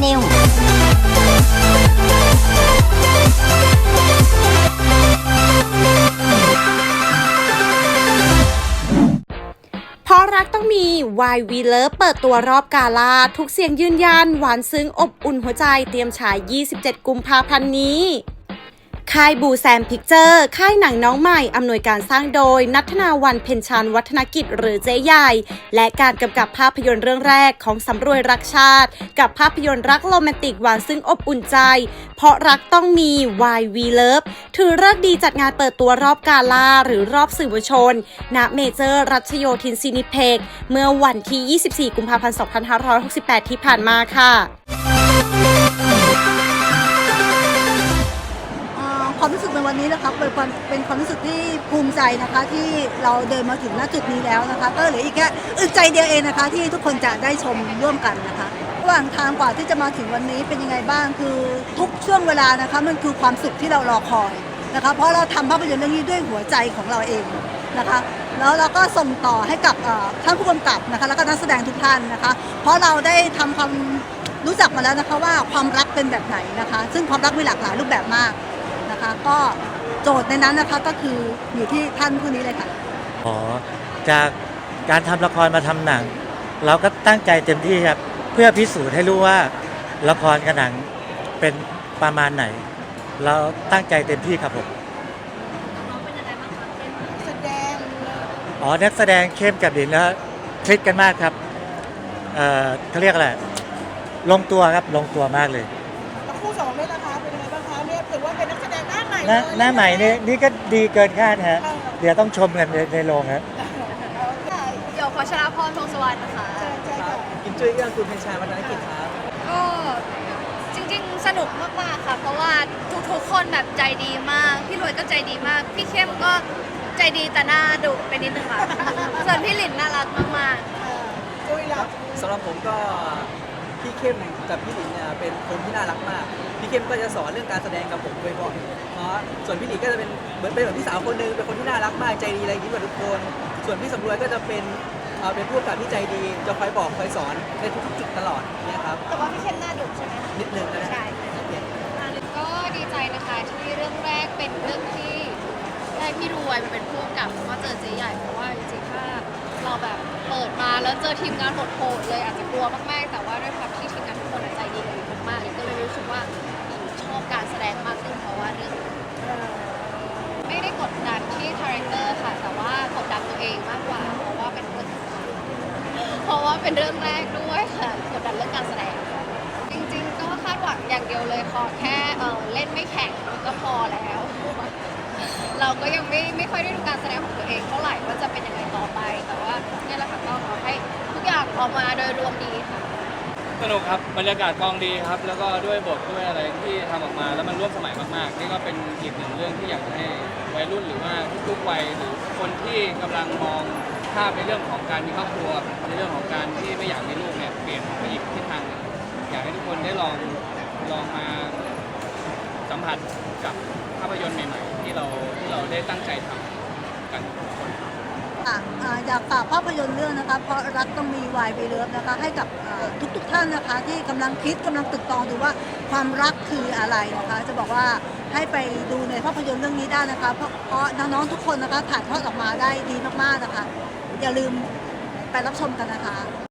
แนลเพราะรักต้องมี Why We Love เปิดตัวรอบกาลา ทุกเสียงยืนยัน หวานซึ้งอบอุ่นหัวใจเตรียมฉาย 27 กุมภาพันธ์นี้ ค่ายบูแซมพิกเจอร์ ค่ายหนังน้องใหม่ อำนวยการสร้างโดย นัทนาวันเพ็ญชานวัฒนกิจหรือเจ๊ใหญ่ และการกำกับภาพยนตร์เรื่องแรกของสำรวยรักชาติ กับภาพยนตร์รักโรแมนติกหวานซึ่งอบอุ่นใจ เพราะรักต้องมี Why We Love ถือเลิกดีจัดงานเปิดตัวรอบกาลาหรือรอบสื่อมวลชน ณ เมเจอร์รัชโยธินซินิเพก เมื่อวันที่ 24 กุมภาพันธ์ 2568 ที่ผ่านมาค่ะ วันนี้นะคะเป็นความเป็นความรู้สึกที่ภูมิใจนะคะที่เราเดินมาถึงณจุดนี้แล้วนะคะ ก็เหลืออีกแค่อึดใจเดียวเองนะคะ ที่ทุกคนจะได้ชมร่วมกันนะคะระหว่างทางกว่าที่จะมาถึงวันนี้เป็นยังไงบ้างคือทุกช่วงเวลานะคะมันคือความสุขที่เรารอคอยนะคะ เพราะเราทำภาพยนตร์เรื่องนี้ด้วยหัวใจของเราเองนะคะแล้วเราก็ส่งต่อให้กับท่านผู้กำกับนะคะ แล้วก็นักแสดงทุกท่านนะคะ เพราะเราได้ทำความรู้จักมาแล้วนะคะว่าความรักเป็นแบบไหนนะคะ ซึ่งความรักมีหลากหลายรูปแบบมาก นะคะ ก็โจทย์ในนั้นนะคะก็คืออยู่ที่ท่านผู้นี้เลยค่ะ อ๋อจากการทำละครมาทำหนัง เราก็ตั้งใจเต็มที่ครับ เพื่อพิสูจน์ให้รู้ว่าละครกับหนังเป็นประมาณไหน เราตั้งใจเต็มที่ครับผมอ๋อนักแสดงเข้มกับดินแล้วคลิกกันมากครับเอ่อเขาเรียกอะไรลงตัวครับลงตัวมากเลย แล้วคู่สองด้วยนะคะเป็นยังไง บ้างคะเนี่ยถือว่าเป็นนักแสดงหน้าใหม่หน้าเลยหน้าใหม่นี่นี่ก็ดีเกินคาดฮะเออเดี๋ยวต้องชมกันในในโรงครับใช่เดี๋ยวขอชลาพรพงศวรรณนะคะใช่ใช่ค่ะกินจุ้ยเรื่องคุณเพนชาวัฒนกิจครับ ก็จริงๆ สนุกมากๆ ค่ะ เพราะว่าทุกๆ คนแบบใจดีมาก พี่รวยก็ใจดีมาก พี่เข้มก็ใจดีแต่หน้าดุไปนิดนึงค่ะ ส่วนพี่หลินน่ารักมากเออจุ้ยแล้วสำหรับผมก็พี่ เข้มกับพี่หลินเนี่ยเป็นคนที่น่ารักมากพี่เข้มก็จะสอนเรื่องการแสดงกับผมบ่อยๆเพราะส่วนพี่หลินก็จะเป็นเหมือนเป็นเหมือนพี่สาวคนหนึงเป็นคนที่น่ารักมากใจดีอะไรยิ้มกับทุกคน ส่วนพี่สำรวยก็จะเป็นเอ่อเป็นผู้กำกับที่ใจดีจะคอยบอกคอยสอนในทุกๆจุดตลอดเนี่ยครับๆแต่ว่าพี่เข้มหน้าดุใช่ไหมคะนิดนึงนะใช่ ก็ดีใจนะคะที่เรื่องแรกเป็นเรื่องที่ได้พี่รวยมาเป็นผู้กำกับเพราะว่าเจอเจ๊ใหญ่เพราะว่าจริงๆถ้าเราแบบเปิดมาแล้วเจอทีมงานโหดๆเลยอาจจะกลัวมากๆ แต่ว่าด้วยความที่ เป็นเรื่องแรกด้วยค่ะกดดันเรื่องการแสดง จริงๆ ก็คาดหวังอย่างเดียวเลยขอแค่เออเล่นไม่แข็งก็พอแล้ว เราก็ยังไม่ไม่ค่อยได้ดูการแสดงของตัวเองเท่าไหร่ว่าจะเป็นยังไงต่อไป แต่ว่าเนี่ยแหละค่ะก็ขอให้ทุกอย่างออกมาโดยรวมดีค่ะ สนุกครับบรรยากาศกองดีครับ แล้วก็ด้วยบทด้วยอะไรที่ทำออกมา แล้วมันร่วมสมัยมากๆ นี่ก็เป็นอีกหนึ่งเรื่องที่อยากจะให้วัยรุ่นหรือว่าทุกๆวัยหรือคนที่กำลังมอง ภาพในเรื่องของการมีครอบครัว ในเรื่องของการที่ไม่อยากมีลูกเนี่ยเปลี่ยนไปอีกทิศทางหนึ่งอยากให้ทุกคนได้ลองลองมาสัมผัสกับภาพยนตร์ใหม่ ๆ ที่เราที่เราได้ตั้งใจทำกันทุกคน อะอ่าอยากฝากภาพยนตร์เรื่องนะคะ เพราะรักต้องมีวายไปเลิฟนะคะ ให้กับอ่าทุกๆท่านนะคะ ที่กำลังคิดกำลังตึกตองดูว่าความรักคืออะไรนะคะ จะบอกว่าให้ไปดูในภาพยนตร์เรื่องนี้ได้นะคะ เพราะเพราะน้องๆทุกคนนะคะถ่ายทอดออกมาได้ดีมากๆนะคะ อย่าลืมไปรับชมกันนะคะ